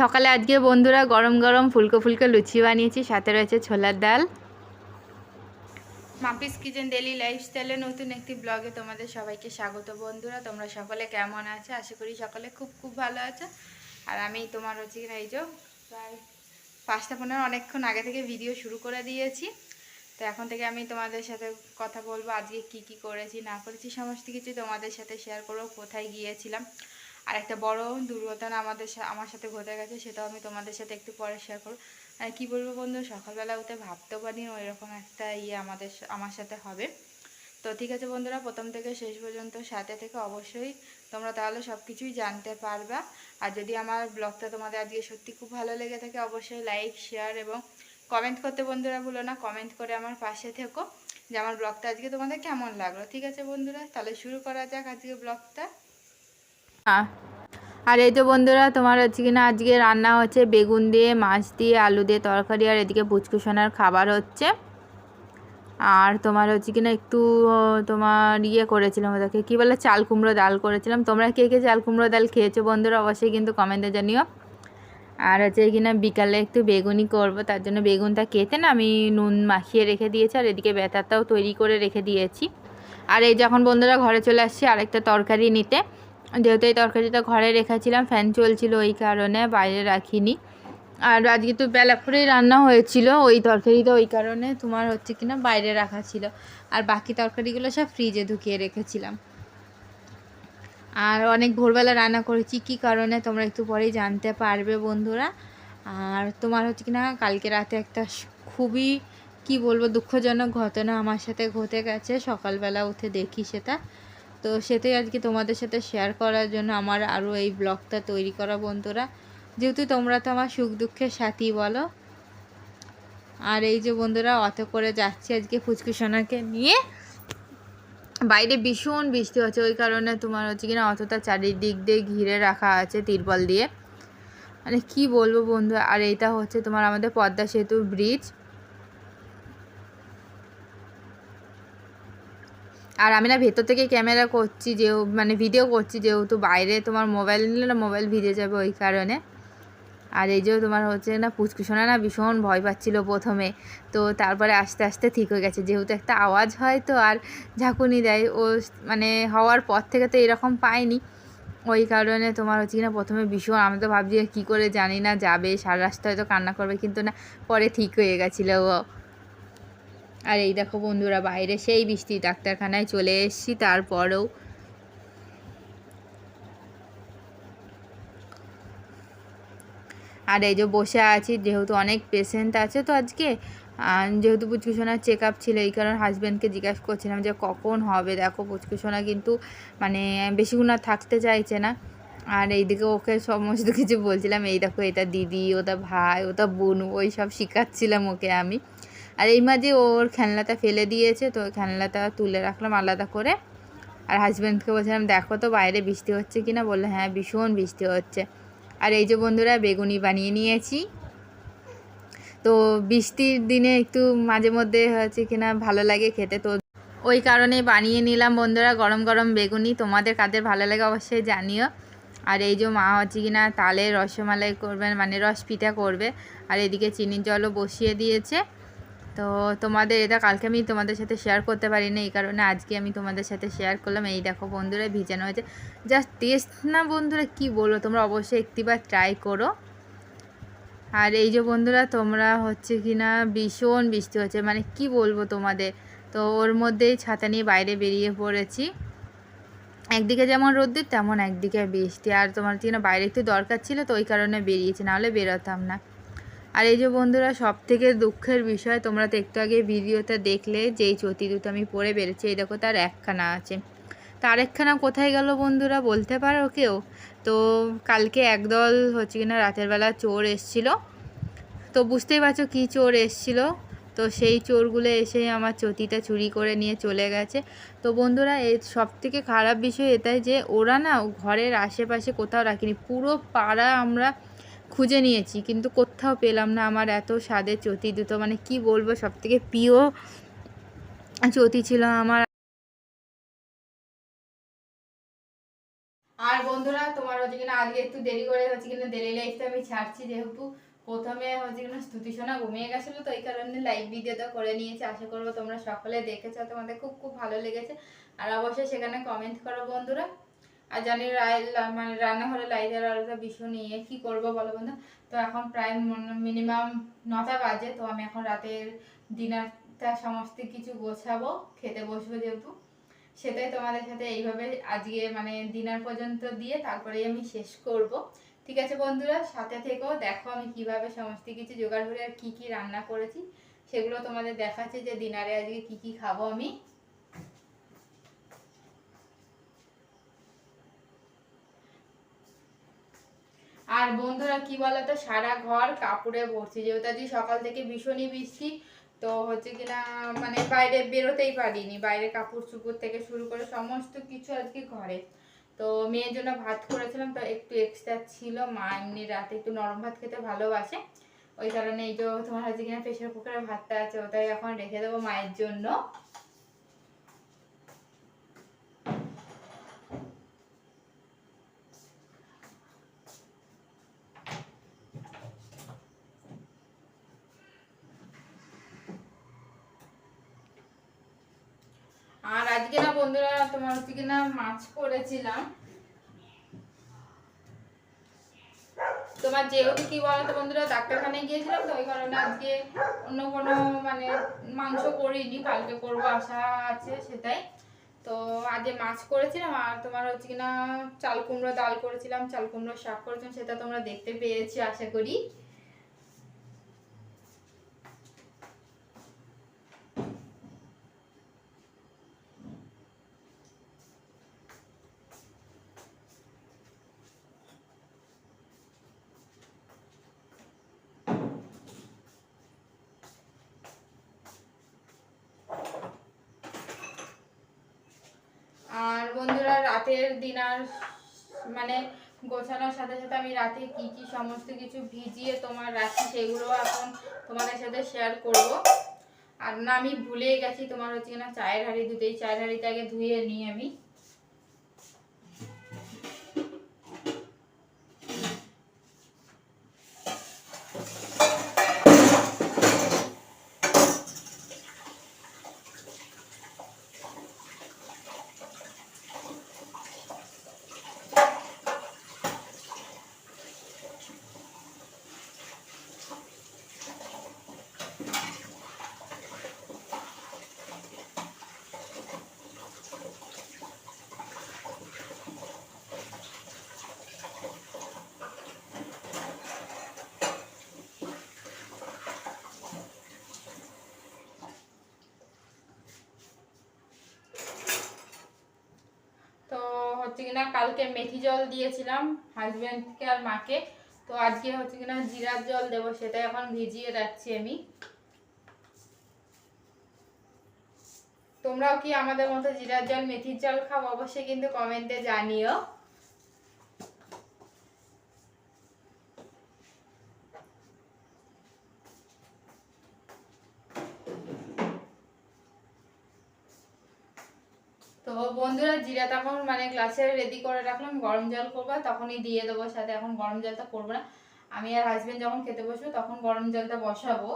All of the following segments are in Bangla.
সকালে আজকে বন্ধুরা গরম গরম ফুলকো ফুলকো লুচি বানিয়েছি, সাথে রয়েছে ছোলার ডাল। মাপিস কিচেন ডেলি লাইফস্টাইলে নতুন একটি ব্লগে তোমাদের সবাইকে স্বাগত বন্ধুরা। তোমরা সকলে কেমন আছো? আশা করি সকলে খুব খুব ভালো আছো। আর আমি তোমার হচ্ছে কিনা এই যে প্রায় পাঁচটা পনেরো অনেকক্ষণ আগে থেকে ভিডিও শুরু করে দিয়েছি। তো এখন থেকে আমি তোমাদের সাথে কথা বলব, আজকে কি কি করেছি, না করেছি, সমস্ত কিছু তোমাদের সাথে শেয়ার করব, কোথায় গিয়েছিলাম। আর একটা বড় দুর্ঘটনা আমাদের আমার সাথে ঘটে গেছে, সেটাও আমি তোমাদের সাথে একটু পরে শেয়ার করব। আর কি বলব বন্ধু, সকালবেলা উঠে ভাবতেও পারি ওই রকম একটা ইয়ে আমাদের আমার সাথে হবে। তো ঠিক আছে বন্ধুরা, প্রথম থেকে শেষ পর্যন্ত সাথে থেকে অবশ্যই তোমরা তাহলে সব কিছুই জানতে পারবা। আর যদি আমার ব্লগটা তোমাদের আজকে সত্যি খুব ভালো লেগে থাকে, অবশ্যই লাইক শেয়ার এবং কমেন্ট করতে বন্ধুরা ভুলো না। কমেন্ট করে আমার পাশে থেকো যে আমার ব্লগটা আজকে তোমাদের কেমন লাগল। ঠিক আছে বন্ধুরা, তাহলে শুরু করা যাক আজকে ব্লগটা। আর এই তো বন্ধুরা, তোমার হচ্ছে কিনা আজকে রান্না হচ্ছে বেগুন দিয়ে, মাছ দিয়ে, আলু দিয়ে তরকারি, আর এদিকে পুচকুসোনার খাবার হচ্ছে। আর তোমার হচ্ছে কিনা একটু তোমার ইয়ে করেছিলাম ওদেরকে, কী বলে, চাল কুমড়ো ডাল করেছিলাম। তোমরা কে কে চাল কুমড়ো ডাল খেয়েছো বন্ধুরা, অবশ্যই কিন্তু কমেন্টে জানিও। আর হচ্ছে কিনা বিকালে একটু বেগুনি করব, তার জন্য বেগুনটা কেটে না আমি নুন মাখিয়ে রেখে দিয়েছি, আর এদিকে ব্যথাটাও তৈরি করে রেখে দিয়েছি। আর এই যখন বন্ধুরা ঘরে চলে আসছি, আরেকটা তরকারি নিতে। যেহেতু এই তরকারিটা ঘরে রেখেছিলাম ফ্যান চলছিল ওই কারণে বাইরে রাখিনি। আর আজকে তো বেলা করেই রান্না হয়েছিল, ওই তরকারিটা ওই কারণে তোমার হচ্ছে কিনা বাইরে রাখা ছিল। আর বাকি তরকারিগুলো সব ফ্রিজে ঢুকিয়ে রেখেছিলাম। আর অনেক ভোরবেলা রান্না করেছি, কী কারণে তোমরা একটু পরেই জানতে পারবে বন্ধুরা। আর তোমার হচ্ছে কিনা কালকে রাতে একটা খুবই, কি বলব, দুঃখজনক ঘটনা আমার সাথে ঘটে গেছে। সকালবেলা উঠে দেখি সেটা। তো সেটাই আজকে তোমাদের সাথে শেয়ার করার জন্য আমার আরও এই ব্লগটা তৈরি করা বন্ধুরা। যেহেতু তোমরা তো আমার সুখ দুঃখের সাথী বলো। আর এই যে বন্ধুরা অত করে যাচ্ছি আজকে ফুচকুসোনাকে নিয়ে। বাইরে ভীষণ বৃষ্টি হচ্ছে, ওই কারণে তোমার হচ্ছে কিনা অতটা চারিদিক দিয়ে ঘিরে রাখা আছে তিরপল দিয়ে। মানে কি বলব বন্ধু আর এইটা হচ্ছে তোমার আমাদের পদ্মা সেতু ব্রিজ আর আমি না ভেতর থেকে ক্যামেরা করছি, যে মানে ভিডিও করছি, যেহেতু বাইরে তোমার মোবাইল নিলে না মোবাইল ভিজে যাবে ওই কারণে। আর এই যে তোমার হচ্ছে না পুচকুসোনা না ভীষণ ভয় পাচ্ছিল প্রথমে। তো তারপরে আস্তে আস্তে ঠিক হয়ে গেছে, যেহেতু একটা আওয়াজ হয় তো আর ঝাঁকুনি দেয়। ও মানে হওয়ার পর থেকে তো এরকম পাইনি ওই কারণে তোমার হচ্ছে কিনা প্রথমে ভীষণ, আমি তো ভাবছি কী করে জানি না, যাবে, সারা রাস্তা হয়তো কান্না করবে, কিন্তু না পরে ঠিক হয়ে গেছিল ও। আর এই দেখো বন্ধুরা, বাইরে সেই বৃষ্টি ডাক্তারখানায় চলে এসেছি, তারপরেও আর এই যে বসে আছি, যেহেতু অনেক পেশেন্ট আছে তো আজকে যেহেতু পুচকুসোনার চেক আপ ছিল, এই কারণে হাজব্যান্ডকে জিজ্ঞাসা করছিলাম যে কখন হবে। দেখো পুচকুসোনা কিন্তু মানে বেশিক্ষণ আর থাকতে চাইছে না। আর এইদিকে ওকে সমস্ত কিছু বলছিলাম, এই দেখো এটা দিদি, ওটা ভাই, ওটা বোন, ওই সব শেখাচ্ছিলাম ওকে আমি। আর এই মাঝে ওর খেলনাটা ফেলে দিয়েছে, তো খেলনাটা তুলে রাখলাম আলাদা করে। আর হাজব্যান্ডকে বলছিলাম, দেখো তো বাইরে বৃষ্টি হচ্ছে কি না বলল হ্যাঁ ভীষণ বৃষ্টি হচ্ছে। আর এই যে বন্ধুরা, বেগুনি বানিয়ে নিয়েছি। তো বৃষ্টির দিনে একটু মাঝে মধ্যে হচ্ছে কিনা ভালো লাগে খেতে, তো ওই কারণে বানিয়ে নিলাম বন্ধুরা, গরম গরম বেগুনি। তোমাদের কাদের ভালো লাগে অবশ্যই জানিও। আর এই যে মা হচ্ছে কিনা তালে রসমালাই করবেন মানে রস পিঠা করবে। আর এদিকে চিনির জলও বসিয়ে দিয়েছে। তো তোমাদের, এটা কালকে আমি তোমাদের সাথে শেয়ার করতে পারি না এই কারণে আজকে আমি তোমাদের সাথে শেয়ার করলাম। এই দেখো বন্ধুরা, ভিজানো হয়েছে। জাস্ট টেস্ট না বন্ধুরা, কি বলো তোমরা অবশ্যই একটিবার ট্রাই করো। আর এই যে বন্ধুরা, তোমরা হচ্ছে কি না ভীষণ বৃষ্টি হচ্ছে। মানে কি বলব তোমাদের? তো ওর মধ্যেই ছাতা নিয়ে বাইরে বেরিয়ে পড়েছি। একদিকে যেমন রোদ্দুর, তেমন একদিকে বৃষ্টি। আর তোমার কি না বাইরে একটু দরকার ছিল, তো ওই কারণে বেরিয়েছি, নাহলে বেরোতাম না। আর এই যে বন্ধুরা সব থেকে দুঃখের বিষয়, তোমরা তো একটু আগে ভিডিওটা দেখলে যেই দুটো আমি পরে বেরোচ্ছি এই দেখো, তার একখানা আছে। তার একখানা কোথায় গেল বন্ধুরা, বলতে পারো কেউ? তো কালকে একদল হচ্ছে কিনা রাতের বেলা চোর এসছিল। তো বুঝতেই পারছ কী চোর এসছিল? তো সেই চোরগুলো এসে আমার চতিটা চুরি করে নিয়ে চলে গেছে। তো বন্ধুরা এর সব থেকে খারাপ বিষয় এটাই যে, ওরা না ঘরের আশেপাশে কোথাও রাখিনি। পুরো পাড়া আমরা খুঁজে নিয়েছি, কিন্তু কোথাও পেলাম না। আমার এত স্বাদের চতি দুটো মানে কি বলব সব থেকে প্রিয় চটি ছিল আমার। আর বন্ধুরা, তোমার হচ্ছে কিনা আজকে একটু দেরি করে হচ্ছে কিনা ডেলি লাইফটা আমি ছাড়ছি, যেহেতু প্রথমে হচ্ছে কিনা স্তুতি সোনা ঘুমিয়ে গেছিল, তো এই কারণে লাইভ ভিডিওটা করে নিয়েছি। আশা করব তোমরা সকলে দেখেছ, তোমাদের খুব খুব ভালো লেগেছে। আর অবশ্যই সেখানে কমেন্ট করো বন্ধুরা। আর জানি মানে রান্নাঘরে লাইটের আলোটা ভীষণ ইয়ে। কী করব বলো বন্ধু? তো এখন প্রায় মিনিমাম নটা বাজে, তো আমি এখন রাতের ডিনারটা সমস্ত কিছু গোছাবো, খেতে বসবো যেহেতু। সেটাই তোমাদের সাথে এইভাবে আজকে মানে ডিনার পর্যন্ত দিয়ে তারপরেই আমি শেষ করব। ঠিক আছে বন্ধুরা, সাথে থেকেও দেখো আমি কীভাবে সমস্ত কিছু জোগাড় করে আর কী কী রান্না করেছি। সেগুলো তোমাদের দেখাচ্ছি যে ডিনারে আজকে কি কি খাব আমি। আর বন্ধুরা কি বলতো, সারা ঘর কাপড়ে ভরছি। যেহেতু আজকে সকাল থেকে ভীষণই বৃষ্টি, তো হচ্ছে কিনা মানে বাইরে বেরোতেই পারিনি। বাইরে কাপড় চুপড় থেকে শুরু করে সমস্ত কিছু আজকে ঘরে। তো মেয়ের জন্য ভাত করেছিলাম, তো একটু এক্সট্রা ছিল। মা এমনি রাতে একটু নরম ভাত খেতে ভালোবাসে। ওই কারণে এই যে তোমার হচ্ছে কিনা প্রেশার কুকারে ভাতটা আছে, ওটাই এখন রেখে দেবো মায়ের জন্য আর আজকে না বন্ধুরা তোমার হচ্ছে কিনা মাছ করেছিলাম। তোমার যেহেতু কি বলতো বন্ধুরা, ডাক্তারখানায় গিয়েছিলাম তো, ওই কারণে আজকে অন্য কোনো মানে মাংস করিনি, কালকে করব আশা আছে সেটাই। তো আজকে মাছ করেছিলাম আর তোমার হচ্ছে কিনা চাল কুমড়ো, ডাল করেছিলাম, চাল কুমড়ো শাক করেছিলাম, সেটা তোমরা দেখতে পেয়েছি আশা করি আর বন্ধুরা রাতের ডিনার মানে গোছানোর সাথে সাথে আমি রাতে কি কি সমস্ত কিছু ভিজিয়ে তোমার রাখি সেগুলো এখন তোমাদের সাথে শেয়ার করব। আর না, আমি ভুলে গেছি, তোমার হচ্ছে কিনা চায়ের হাঁড়ি ধুতেই চায়ের হাঁড়িটা আগে ধুয়ে নিই আমি তো হচ্ছে কিনা, কালকে মেথি জল দিয়েছিলাম হাজব্যান্ডকে আর মাকে। তো আজকে হচ্ছে কিনা জিরার জল দেবো সেটা এখন ভিজিয়ে রাখছি আমি। তোমরাও কি আমাদের মতো জিরার জল, মেথির জল খাও? অবশ্যই কিন্তু কমেন্টে জানিও। বন্ধুরা, জিরা তখন মানে গ্লাসে রেডি করে রাখলাম, গরম জল করব, তখনই দিয়ে দেবো সাথে। এখন গরম জলটা করব না। আমি আর হাজবেন্ড যখন খেতে বসবো, তখন গরম জলটা বসাবো।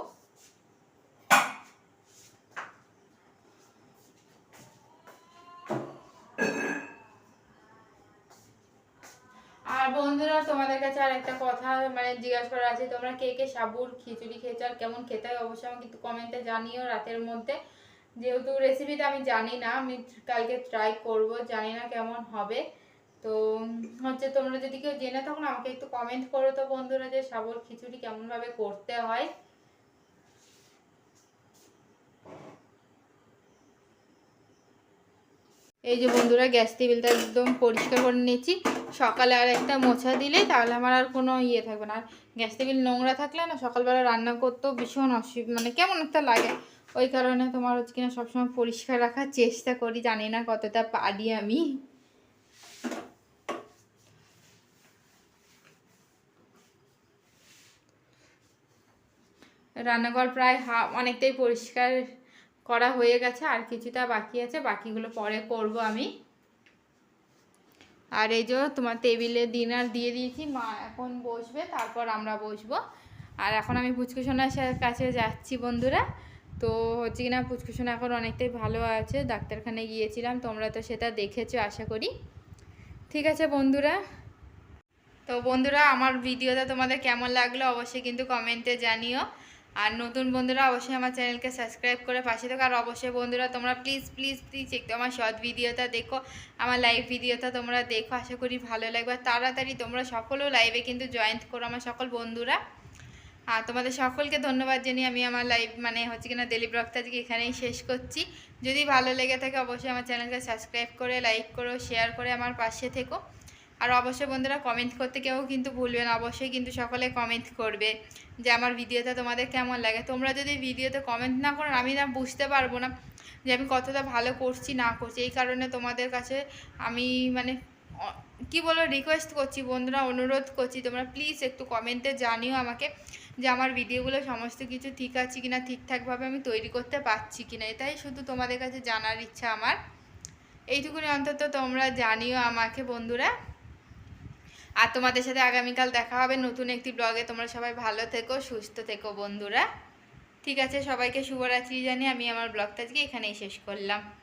আর বন্ধুরা, তোমাদের কাছে আর একটা কথা মানে জিজ্ঞাসা করার আছে। তোমরা কে কে সাবুর খিচুড়ি খেয়েছো আর কেমন খেতে হয়, অবশ্যই আমাকে একটু কমেন্টে জানিও রাতের মধ্যে। যেহেতু রেসিপিটা আমি জানি না, আমি কালকে ট্রাই করব, জানি না কেমন হবে। তো হচ্ছে তোমরা যদি কেউ জেনে তখন আমাকে একটু কমেন্ট করো তো বন্ধুরা যে সাবুর খিচুড়ি কেমনভাবে করতে হয়। এই যে বন্ধুরা, গ্যাস টেবিলটা একদম পরিষ্কার করে নিয়েছি। সকালে আর একটা মোছা দিলে তাহলে আমার আর কোনো ইয়ে থাকবে না। আর গ্যাস টেবিল নোংরা থাকলে না সকালবেলা রান্না করতেও ভীষণ অসুবিধা মানে কেমন একটা লাগে। ওই কারণে তোমার হচ্ছে কিনা সবসময় পরিষ্কার রাখার চেষ্টা করি, জানি না কতটা পারি আমি। রান্নাঘর প্রায় হা, অনেকটাই পরিষ্কার করা হয়ে গেছে, আর কিছুটা বাকি আছে, বাকিগুলো পরে করব আমি। আর এই যে তোমার টেবিলে ডিনার দিয়ে দিয়েছি, মা এখন বসবে, তারপর আমরা বসবো। আর এখন আমি পুচকুসোনার সা- কাছে যাচ্ছি বন্ধুরা। তো হচ্ছে কিনা পুচকুসোনা এখন অনেকটাই ভালো আছে, ডাক্তারখানায় গিয়েছিলাম, তোমরা তো সেটা দেখেছ, আশা করি। ঠিক আছে বন্ধুরা, তো বন্ধুরা আমার ভিডিওটা তোমাদের কেমন লাগল অবশ্যই কিন্তু কমেন্টে জানিও। আর নতুন বন্ধুরা অবশ্যই আমার চ্যানেলকে সাবস্ক্রাইব করে পাশে থাকো। আর অবশ্যই বন্ধুরা তোমরা প্লিজ প্লিজ প্লিজ একটু আমার শর্ট ভিডিওটা দেখো, আমার লাইভ ভিডিওটা তোমরা দেখো, আশা করি ভালো লাগবে। তাড়াতাড়ি তোমরা সকলেও লাইভে কিন্তু জয়েন করো, আমার সকল বন্ধুরা। আর তোমাদের সকলকে ধন্যবাদ জানিয়ে আমি আমার লাইভ মানে হচ্ছে কিনা ডেলি ব্লগটা আজকে এখানেই শেষ করছি। যদি ভালো লেগে থাকে অবশ্যই আমার চ্যানেলকে সাবস্ক্রাইব করে লাইক করো শেয়ার করে আমার পাশে থেকো। আর অবশ্যই বন্ধুরা কমেন্ট করতে কেউ কিন্তু ভুলবে না, অবশ্যই কিন্তু সকলে কমেন্ট করবে যে আমার ভিডিওটা তোমাদের কেমন লাগে। তোমরা যদি ভিডিওতে কমেন্ট না করো, আমি না বুঝতে পারব না যে আমি কতটা ভালো করছি, না করছি। এই কারণে তোমাদের কাছে আমি মানে কি বলো রিকোয়েস্ট করছি বন্ধুরা, অনুরোধ করছি তোমরা প্লিজ একটু কমেন্টে জানিও আমাকে। যে আমার ভিডিওগুলো সমস্ত কিছু ঠিক আছে কিনা, ঠিকঠাকভাবে আমি তৈরি করতে পারছি কিনা, এটাই শুধু তোমাদের কাছে জানার ইচ্ছা আমার। এইটুকুনি অন্তত তোমরা জানিও আমাকে বন্ধুরা। আর তোমাদের সাথে আগামীকাল দেখা হবে নতুন একটি ব্লগে। তোমরা সবাই ভালো থেকো, সুস্থ থেকো বন্ধুরা। ঠিক আছে, সবাইকে শুভরাত্রি জানিয়ে আমি আমার ব্লগটা আজকে এখানেই শেষ করলাম।